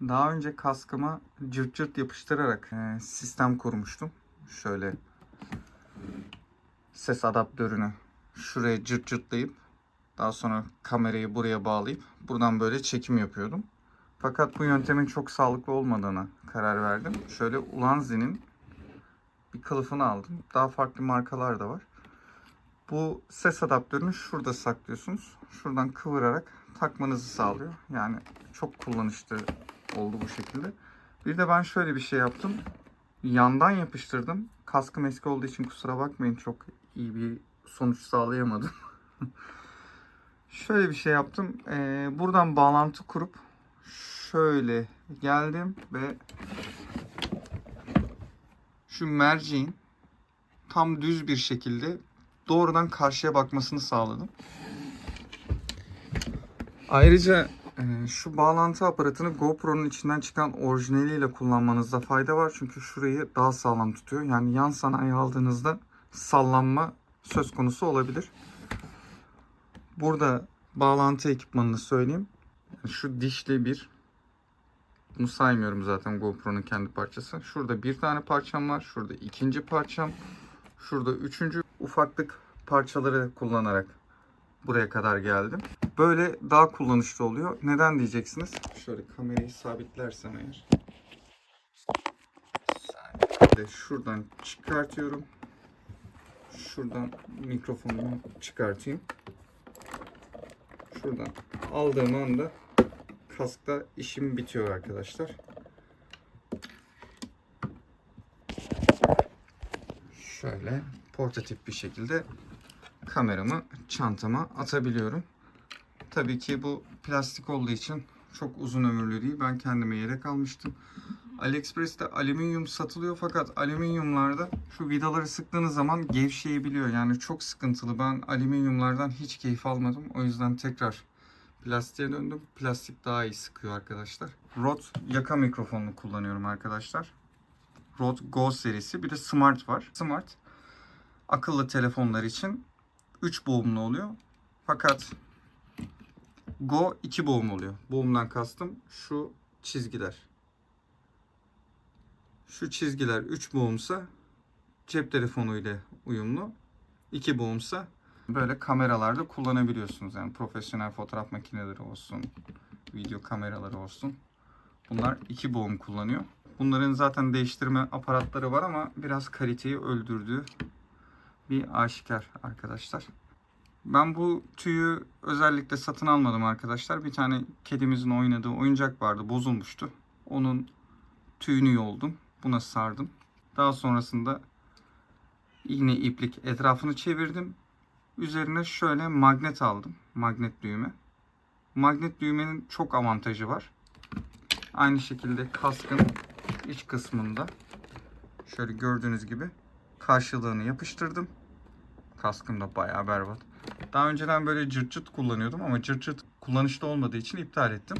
Daha önce kaskıma cırt cırt yapıştırarak e, sistem kurmuştum. Şöyle ses adaptörünü şuraya cırt cırtlayıp daha sonra kamerayı buraya bağlayıp buradan böyle çekim yapıyordum. Fakat bu yöntemin çok sağlıklı olmadığına karar verdim. Şöyle Ulanzi'nin bir kılıfını aldım. Daha farklı markalar da var. Bu ses adaptörünü şurada saklıyorsunuz. Şuradan kıvırarak takmanızı sağlıyor. Yani çok kullanışlı oldu bu şekilde. Bir de ben şöyle bir şey yaptım. Yandan yapıştırdım. Kaskım eski olduğu için kusura bakmayın çok iyi bir sonuç sağlayamadım. şöyle bir şey yaptım. Ee, buradan bağlantı kurup şöyle geldim ve şu merceğin tam düz bir şekilde doğrudan karşıya bakmasını sağladım. Ayrıca şu bağlantı aparatını GoPro'nun içinden çıkan orijinaliyle kullanmanızda fayda var. Çünkü şurayı daha sağlam tutuyor. Yani yan sanayi aldığınızda sallanma söz konusu olabilir. Burada bağlantı ekipmanını söyleyeyim. Şu dişli bir bunu saymıyorum zaten GoPro'nun kendi parçası. Şurada bir tane parçam var. Şurada ikinci parçam. Şurada üçüncü ufaklık parçaları kullanarak buraya kadar geldim. Böyle daha kullanışlı oluyor. Neden diyeceksiniz? Şöyle kamerayı sabitlersem eğer. Saniye. Şuradan çıkartıyorum. Şuradan mikrofonumu çıkartayım. Şuradan aldığım anda kaskta işim bitiyor arkadaşlar. Şöyle portatif bir şekilde kameramı çantama atabiliyorum. Tabii ki bu plastik olduğu için çok uzun ömürlü değil. Ben kendime yedek almıştım. AliExpress'te alüminyum satılıyor fakat alüminyumlarda şu vidaları sıktığınız zaman gevşeyebiliyor. Yani çok sıkıntılı. Ben alüminyumlardan hiç keyif almadım. O yüzden tekrar plastiğe döndüm. Plastik daha iyi sıkıyor arkadaşlar. Rode yaka mikrofonunu kullanıyorum arkadaşlar. Rode Go serisi. Bir de Smart var. Smart akıllı telefonlar için 3 boğumlu oluyor. Fakat Go 2 boğum oluyor. Boğumdan kastım şu çizgiler. Şu çizgiler 3 boğumsa cep telefonu ile uyumlu. 2 boğumsa böyle kameralarda kullanabiliyorsunuz. Yani profesyonel fotoğraf makineleri olsun, video kameraları olsun. Bunlar 2 boğum kullanıyor. Bunların zaten değiştirme aparatları var ama biraz kaliteyi öldürdüğü bir aşikar arkadaşlar. Ben bu tüyü özellikle satın almadım arkadaşlar. Bir tane kedimizin oynadığı oyuncak vardı bozulmuştu. Onun tüyünü yoldum. Buna sardım. Daha sonrasında iğne iplik etrafını çevirdim. Üzerine şöyle magnet aldım. Magnet düğme. Magnet düğmenin çok avantajı var. Aynı şekilde kaskın iç kısmında şöyle gördüğünüz gibi karşılığını yapıştırdım. Kaskım da bayağı berbat. Daha önceden böyle cırt cırt kullanıyordum ama cırt cırt kullanışlı olmadığı için iptal ettim.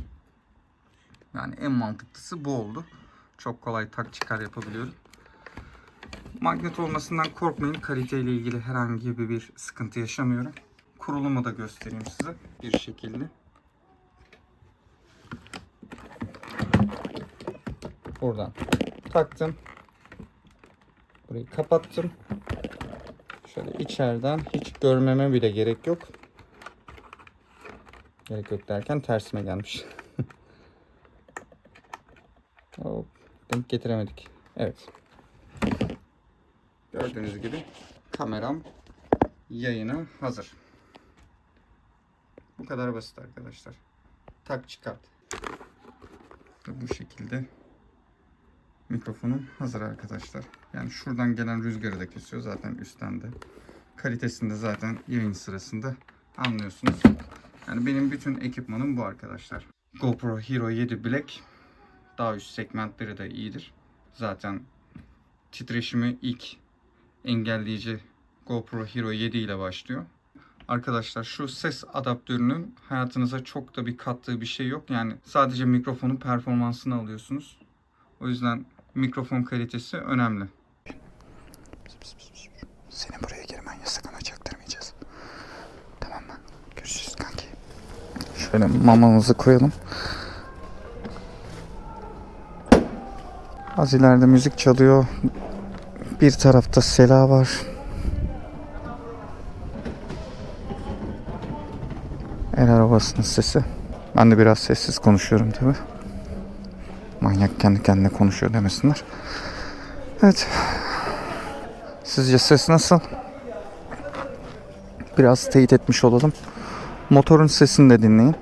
Yani en mantıklısı bu oldu. Çok kolay tak çıkar yapabiliyorum. Magnet olmasından korkmayın. Kaliteyle ilgili herhangi bir sıkıntı yaşamıyorum. Kurulumu da göstereyim size bir şekilde. Buradan taktım. Burayı kapattım. Şöyle içeriden hiç görmeme bile gerek yok. Gerek yok derken tersime gelmiş. Hop, denk getiremedik. Evet. Gördüğünüz gibi kameram yayına hazır. Bu kadar basit arkadaşlar. Tak çıkart. Bu şekilde mikrofonum hazır arkadaşlar. Yani şuradan gelen rüzgarı da kesiyor zaten üstten de. Kalitesini zaten yayın sırasında anlıyorsunuz. Yani benim bütün ekipmanım bu arkadaşlar. GoPro Hero 7 Black daha üst segmentleri de iyidir. Zaten titreşimi ilk engelleyici GoPro Hero 7 ile başlıyor. Arkadaşlar şu ses adaptörünün hayatınıza çok da bir kattığı bir şey yok. Yani sadece mikrofonun performansını alıyorsunuz. O yüzden mikrofon kalitesi önemli. Senin buraya girmen yasak ama çaktırmayacağız. Tamam mı? Görüşürüz kanki. Şöyle mamamızı koyalım. Az ileride müzik çalıyor. Bir tarafta Sela var. El arabasının sesi. Ben de biraz sessiz konuşuyorum tabi. Manyak kendi kendine konuşuyor demesinler. Evet. Sizce ses nasıl? Biraz teyit etmiş olalım. Motorun sesini de dinleyin.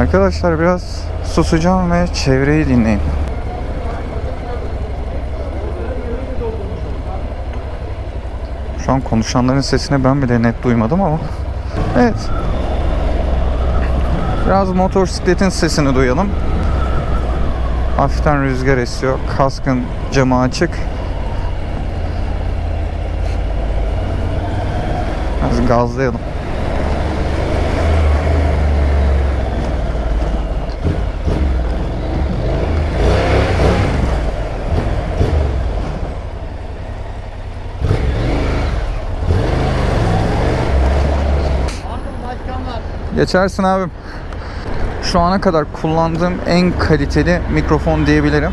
Arkadaşlar biraz susacağım ve çevreyi dinleyin. Şu an konuşanların sesini ben bile net duymadım ama. Evet. Biraz motosikletin sesini duyalım. Hafiften rüzgar esiyor. Kaskın camı açık. Biraz gazlayalım. Geçersin abim. Şu ana kadar kullandığım en kaliteli mikrofon diyebilirim.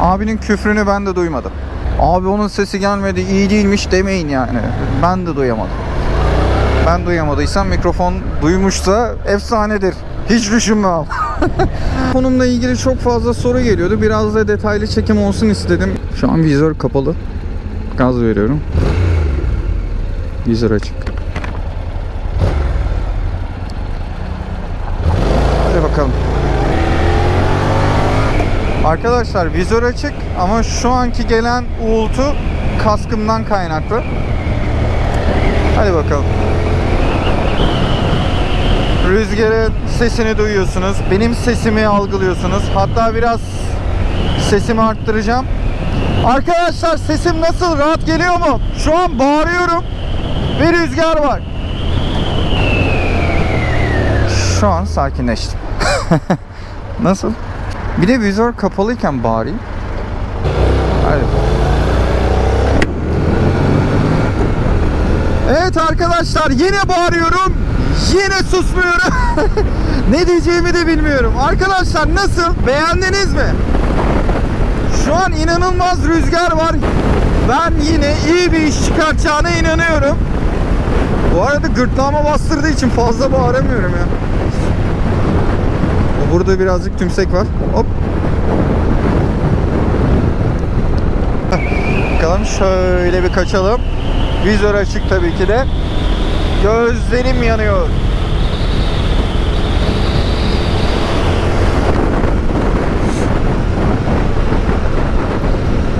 Abinin küfrünü ben de duymadım. Abi onun sesi gelmedi iyi değilmiş demeyin yani. Ben de duyamadım. Ben duyamadıysam mikrofon duymuşsa efsanedir. Hiç düşünmem. Konumla ilgili çok fazla soru geliyordu. Biraz da detaylı çekim olsun istedim. Şu an vizör kapalı. Gaz veriyorum. Vizör açık. Hadi bakalım. Arkadaşlar vizör açık ama şu anki gelen uğultu kaskımdan kaynaklı. Hadi bakalım. Rüzgarın sesini duyuyorsunuz. Benim sesimi algılıyorsunuz. Hatta biraz sesimi arttıracağım. Arkadaşlar sesim nasıl? Rahat geliyor mu? Şu an bağırıyorum ve rüzgar var. Şu an sakinleştim. Nasıl? Bir de vizör kapalıyken bağırayım. Hadi. Evet arkadaşlar yine bağırıyorum. Yine susmuyorum. ne diyeceğimi de bilmiyorum. Arkadaşlar nasıl? Beğendiniz mi? Şu an inanılmaz rüzgar var. Ben yine iyi bir iş çıkartacağına inanıyorum. Bu arada gırtlağıma bastırdığı için fazla bağıramıyorum ya. Burada birazcık tümsek var. Hop. Bakalım şöyle bir kaçalım. Vizör açık tabii ki de. Gözlerim yanıyor.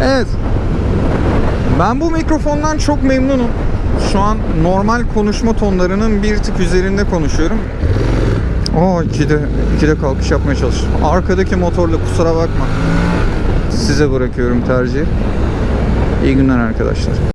Evet. Ben bu mikrofondan çok memnunum. Şu an normal konuşma tonlarının bir tık üzerinde konuşuyorum. Oo ikide, ikide kalkış yapmaya çalıştım. Arkadaki motorla kusura bakma. Size bırakıyorum tercihi. İyi günler arkadaşlar.